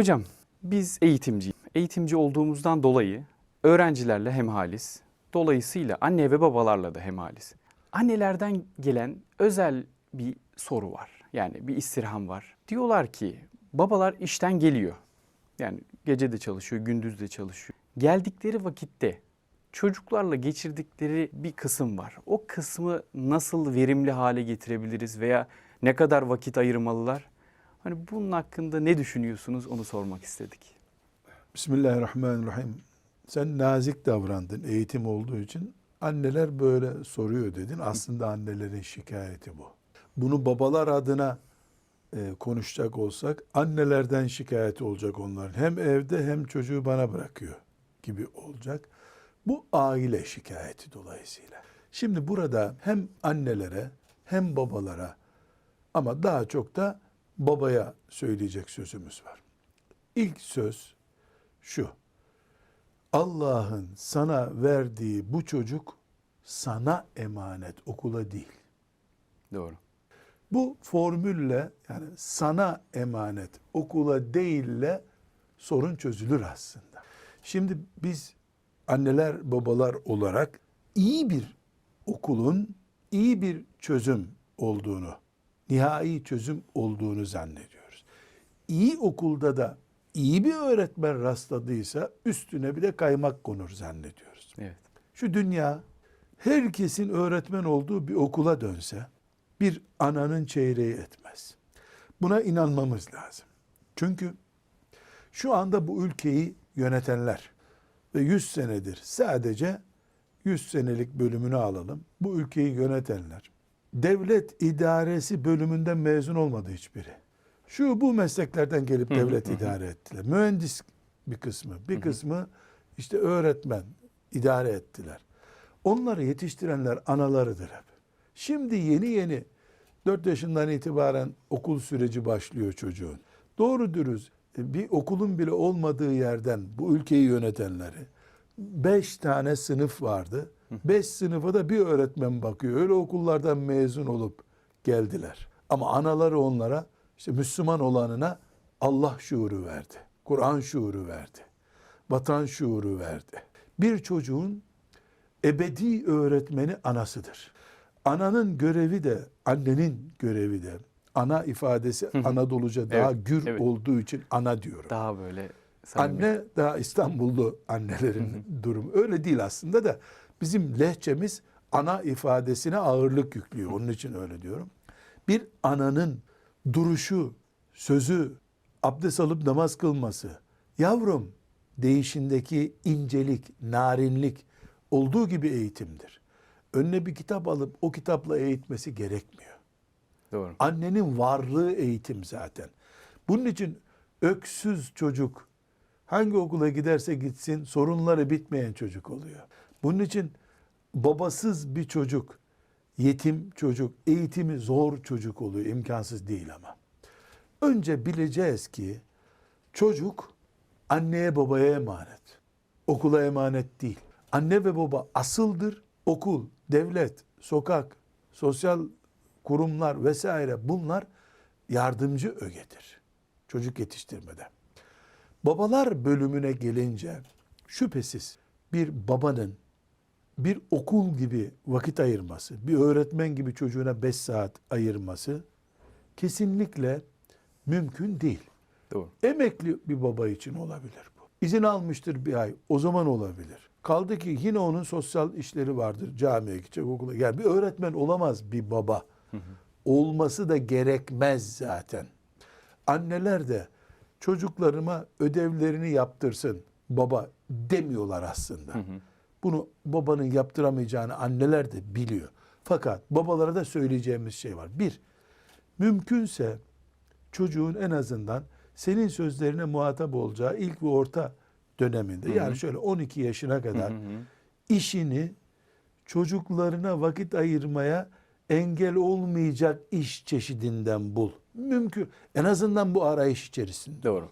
Hocam biz eğitimci. Eğitimci olduğumuzdan dolayı öğrencilerle hemhaliz. Dolayısıyla anne ve babalarla da hemhaliz. Annelerden gelen özel bir soru var. Yani bir istirham var. Diyorlar ki babalar işten geliyor. Yani gece de çalışıyor, gündüz de çalışıyor. Geldikleri vakitte çocuklarla geçirdikleri bir kısım var. O kısmı nasıl verimli hale getirebiliriz veya ne kadar vakit ayırmalılar? Hani bunun hakkında ne düşünüyorsunuz onu sormak istedik. Bismillahirrahmanirrahim. Sen nazik davrandın eğitim olduğu için. Anneler böyle soruyor dedin. Aslında annelerin şikayeti bu. Bunu babalar adına e, konuşacak olsak annelerden şikayeti olacak onların. Hem evde hem çocuğu bana bırakıyor gibi olacak. Bu aile şikayeti dolayısıyla. Şimdi burada hem annelere hem babalara ama daha çok da babaya söyleyecek sözümüz var. İlk söz şu. Allah'ın sana verdiği bu çocuk sana emanet, okula değil. Doğru. Bu formülle yani sana emanet, okula değille sorun çözülür aslında. Şimdi biz anneler babalar olarak iyi bir okulun iyi bir çözüm olduğunu, nihai çözüm olduğunu zannediyoruz. İyi okulda da iyi bir öğretmen rastladıysa üstüne bir de kaymak konur zannediyoruz. Evet. Şu dünya herkesin öğretmen olduğu bir okula dönse bir ananın çeyreği etmez. Buna inanmamız lazım. Çünkü şu anda bu ülkeyi yönetenler ve 100 senedir sadece 100 senelik bölümünü alalım. Bu ülkeyi yönetenler devlet idaresi bölümünden mezun olmadı hiçbiri. Şu bu mesleklerden gelip devlet idare ettiler. Mühendis bir kısmı, bir kısmı işte öğretmen idare ettiler. Onları yetiştirenler analarıdır hep. Şimdi yeni yeni 4 yaşından itibaren okul süreci başlıyor çocuğun. Doğru dürüst e, bir okulun bile olmadığı yerden bu ülkeyi yönetenleri 5 tane sınıf vardı. 5 sınıfa da bir öğretmen bakıyor. Öyle okullardan mezun olup geldiler. Ama anaları onlara işte Müslüman olanına Allah şuuru verdi. Kur'an şuuru verdi. Vatan şuuru verdi. Bir çocuğun ebedi öğretmeni anasıdır. Ananın görevi de annenin görevi de ana ifadesi Anadoluca daha Evet, gür evet. olduğu için ana diyorum. Daha böyle samimi. Anne daha İstanbullu annelerin durumu. Öyle değil aslında da bizim lehçemiz ana ifadesine ağırlık yüklüyor. Onun için öyle diyorum. Bir ananın duruşu, sözü, abdest alıp namaz kılması, yavrum değişindeki incelik, narinlik olduğu gibi eğitimdir. Önüne bir kitap alıp o kitapla eğitmesi gerekmiyor. Doğru. Annenin varlığı eğitim zaten. Bunun için öksüz çocuk hangi okula giderse gitsin sorunları bitmeyen çocuk oluyor. Bunun için babasız bir çocuk, yetim çocuk, eğitimi zor çocuk oluyor. imkansız değil ama. Önce bileceğiz ki çocuk anneye babaya emanet. Okula emanet değil. Anne ve baba asıldır. Okul, devlet, sokak, sosyal kurumlar vesaire bunlar yardımcı ögedir. Çocuk yetiştirmede. Babalar bölümüne gelince şüphesiz bir babanın bir okul gibi vakit ayırması, bir öğretmen gibi çocuğuna 5 saat ayırması kesinlikle mümkün değil. Doğru. Emekli bir baba için olabilir bu. İzin almıştır bir ay. O zaman olabilir. Kaldı ki yine onun sosyal işleri vardır. Camiye gidecek, okula. Yani bir öğretmen olamaz bir baba. Olması da gerekmez zaten. Anneler de çocuklarıma ödevlerini yaptırsın baba demiyorlar aslında. Bunu babanın yaptıramayacağını anneler de biliyor. Fakat babalara da söyleyeceğimiz şey var. Bir, mümkünse çocuğun en azından senin sözlerine muhatap olacağı ilk ve orta döneminde yani şöyle 12 yaşına kadar işini çocuklarına vakit ayırmaya engel olmayacak iş çeşidinden bul. Mümkün. En azından bu arayış içerisinde. Doğru.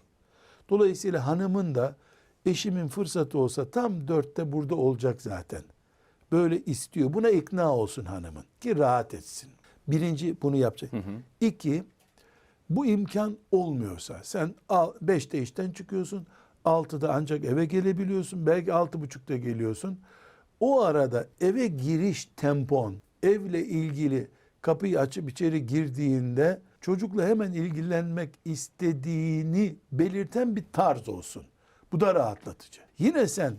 Dolayısıyla hanımın da eşimin fırsatı olsa tam dörtte burada olacak zaten. Böyle istiyor. Buna ikna olsun hanımın ki rahat etsin. Birinci bunu yapacak. İki, Bu imkan olmuyorsa sen 5'te işten çıkıyorsun, 6'da ancak eve gelebiliyorsun, belki 6.30'da geliyorsun. O arada eve giriş tempon, evle ilgili kapıyı açıp içeri girdiğinde çocukla hemen ilgilenmek istediğini belirten bir tarz olsun. Bu da rahatlatıcı. Yine sen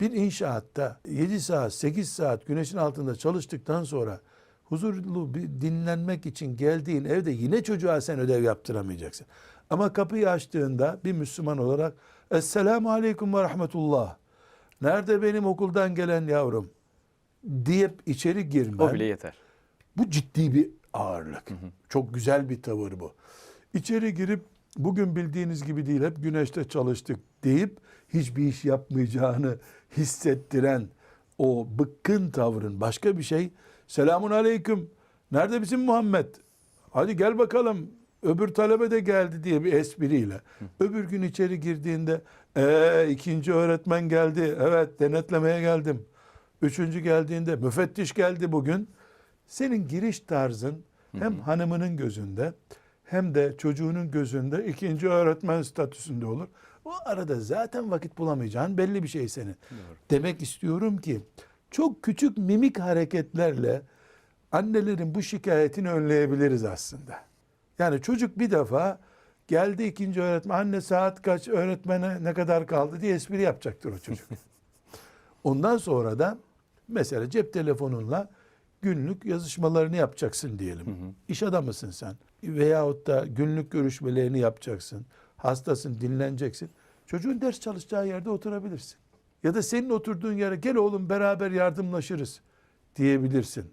bir inşaatta 7 saat, 8 saat güneşin altında çalıştıktan sonra huzurlu bir dinlenmek için geldiğin evde yine çocuğa sen ödev yaptıramayacaksın. Ama kapıyı açtığında bir Müslüman olarak Esselamu Aleyküm ve Rahmetullah. Nerede benim okuldan gelen yavrum? deyip içeri girmen. O bile yeter. Bu ciddi bir ağırlık. Çok güzel bir tavır bu. İçeri girip bugün bildiğiniz gibi değil hep güneşte çalıştık deyip hiçbir iş yapmayacağını hissettiren o bıkkın tavrın başka bir şey. Selamun aleyküm. Nerede bizim Muhammed? Hadi gel bakalım. Öbür talebe de geldi diye bir espriyle. Öbür gün içeri girdiğinde ee, ikinci öğretmen geldi. Evet denetlemeye geldim. Üçüncü geldiğinde müfettiş geldi bugün. Senin giriş tarzın hem hanımının gözünde hem de çocuğunun gözünde ikinci öğretmen statüsünde olur. O arada zaten vakit bulamayacağın belli bir şey senin. Demek istiyorum ki çok küçük mimik hareketlerle annelerin bu şikayetini önleyebiliriz aslında. Yani çocuk bir defa geldi ikinci öğretmen anne saat kaç öğretmene ne kadar kaldı diye espri yapacaktır o çocuk. Ondan sonra da mesela cep telefonunla günlük yazışmalarını yapacaksın diyelim. İş adamısın sen. Veyahut da günlük görüşmelerini yapacaksın. Hastasın, dinleneceksin. Çocuğun ders çalışacağı yerde oturabilirsin. Ya da senin oturduğun yere gel oğlum beraber yardımlaşırız diyebilirsin.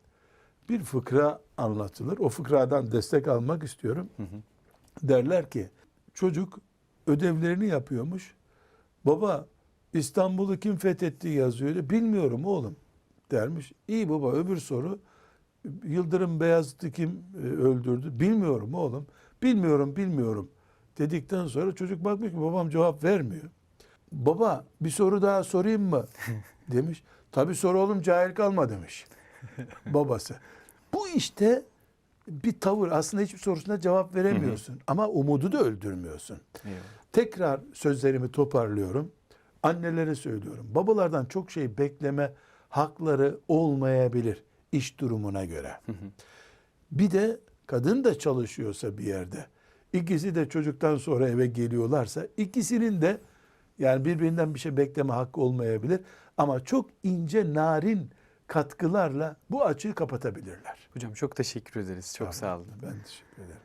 Bir fıkra anlatılır. O fıkradan destek almak istiyorum. Derler ki çocuk ödevlerini yapıyormuş. Baba İstanbul'u kim fethetti yazıyor. Bilmiyorum oğlum dermiş. İyi baba öbür soru Yıldırım Beyazıt'ı kim e, öldürdü? Bilmiyorum oğlum. Bilmiyorum bilmiyorum dedikten sonra çocuk bakmış ki babam cevap vermiyor. Baba bir soru daha sorayım mı? demiş. Tabii sor oğlum cahil kalma demiş babası. Bu işte bir tavır aslında hiçbir sorusuna cevap veremiyorsun ama umudu da öldürmüyorsun. Tekrar sözlerimi toparlıyorum. Annelere söylüyorum. Babalardan çok şey bekleme hakları olmayabilir iş durumuna göre. Bir de kadın da çalışıyorsa bir yerde, ikisi de çocuktan sonra eve geliyorlarsa ikisinin de yani birbirinden bir şey bekleme hakkı olmayabilir ama çok ince narin katkılarla bu açığı kapatabilirler. Hocam çok teşekkür ederiz. Çok sağ olun. Ben teşekkür ederim.